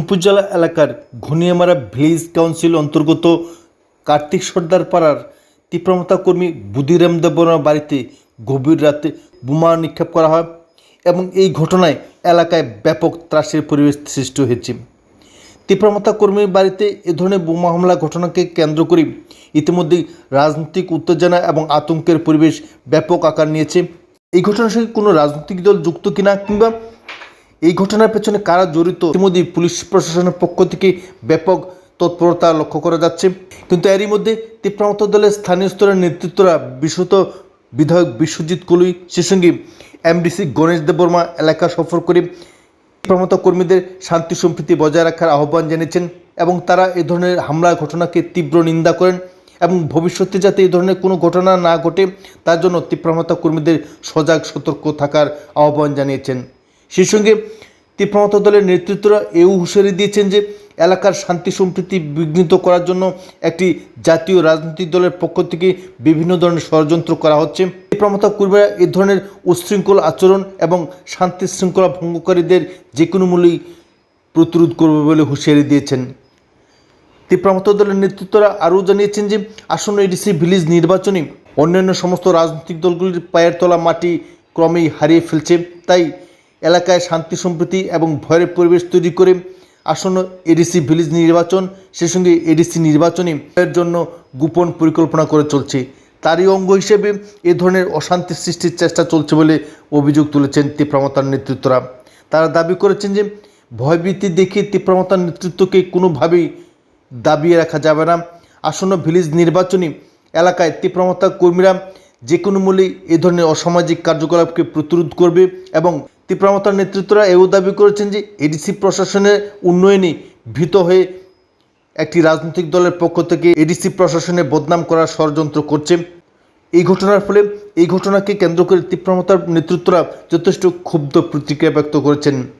উপজেলা এলাকার ঘনিয়ামারা village council অন্তর্গত কার্তিক সর্দার পাড়ার তীব্রমতা কর্মী বুধিরাম দেববর্মার বাড়িতে গভীর রাতে বোমা নিক্ষেপ করা হয় এবং এই ঘটনায় এলাকায় ব্যাপক ত্রাসের পরিবেশ সৃষ্টি হয়েছে। তীব্রমতা কর্মীর বাড়িতে এ ধরনের বোমা হামলা ঘটনাকে কেন্দ্র করে ইতিমধ্যেই রাজনৈতিক উত্তেজনা এবং আতঙ্কের পরিবেশ ব্যাপক আকার নিয়েছে। এই ঘটনার সঙ্গে কোনো রাজনৈতিক দল যুক্ত কিনা কিংবা এই ঘটনার পেছনে কারা জড়িত? ইতিমধ্যেই পুলিশ প্রশাসনের পক্ষ থেকে ব্যাপক তৎপরতা লক্ষ্য করা যাচ্ছে। কিন্তু এরই মধ্যে তীব্রমত দলের স্থানীয় স্তরের নেতৃত্বরা বিশুত বিধায়ক বিশ্বজিৎ কলুই সে সঙ্গে এমডিসি গণেশ দেববর্মা, এলাকা সফর করে তীব্রমত কর্মীদের শান্তি সম্প্রীতি বজায় রাখার আহ্বান জানিয়েছেন এবং তারা এ ধরনের হামলা ঘটনাকে তীব্র নিন্দা করেন এবং ভবিষ্যতে যাতে এই ধরনের কোনো ঘটনা না ঘটে, তার জন্য তীব্রমতা কর্মীদের সজাগ সতর্ক থাকার আহ্বান জানিয়েছেন। সেই সঙ্গে তীব্রমতা দলের নেতৃত্বরা এও হুঁশিয়ারি দিয়েছেন যে এলাকার শান্তি সম্প্রীতি বিঘ্নিত করার জন্য একটি জাতীয় রাজনৈতিক দলের পক্ষ থেকে বিভিন্ন ধরনের ষড়যন্ত্র করা হচ্ছে। তীব্রমতা কর্মীরা এ ধরনের উচ্ছৃঙ্খল আচরণ এবং শান্তি শৃঙ্খলা ভঙ্গকারীদের যে কোনো মূল্যেই প্রতিরোধ করবে বলে হুঁশিয়ারি দিয়েছেন। তীব্রমত দলের নেতৃত্বরা আরও জানিয়েছেন যে আসন্ন এডিসি ভিলেজ নির্বাচনে অন্যান্য সমস্ত রাজনৈতিক দলগুলির পায়ের তলা মাটি ক্রমেই হারিয়ে ফেলছে। তাই এলাকায় শান্তি সম্প্রীতি এবং ভয়ের পরিবেশ তৈরি করে আসন্ন এডিসি ভিলেজ নির্বাচন সেই সঙ্গে এডিসি নির্বাচনে এর জন্য গোপন পরিকল্পনা করে চলছে। তারই অঙ্গ হিসেবে এ ধরনের অশান্তি সৃষ্টির চেষ্টা চলছে বলে অভিযোগ তুলেছেন তীব্রমতার নেতৃত্বরা। তারা দাবি করেছেন যে ভয়ভীতি দেখিয়ে তীব্রমতার নেতৃত্বকে কোনোভাবেই দাবিয়ে রাখা যাবে না। আসন্ন ভিলেজ নির্বাচনী এলাকায় তীব্রমতা কর্মীরা যে কোনো মূল্যেই এ ধরনের অসামাজিক কার্যকলাপকে প্রতিরোধ করবে এবং তীব্রমতার নেতৃত্বরা এও দাবি করেছেন যে এডিসি প্রশাসনের উন্নয়নে ভীত হয়ে একটি রাজনৈতিক দলের পক্ষ থেকে এডিসি প্রশাসনে বদনাম করার ষড়যন্ত্র করছে। এই ঘটনার ফলে এই ঘটনাকে কেন্দ্র করে তীব্রমতার নেতৃত্বরা যথেষ্ট ক্ষুব্ধ প্রতিক্রিয়া ব্যক্ত করেছেন।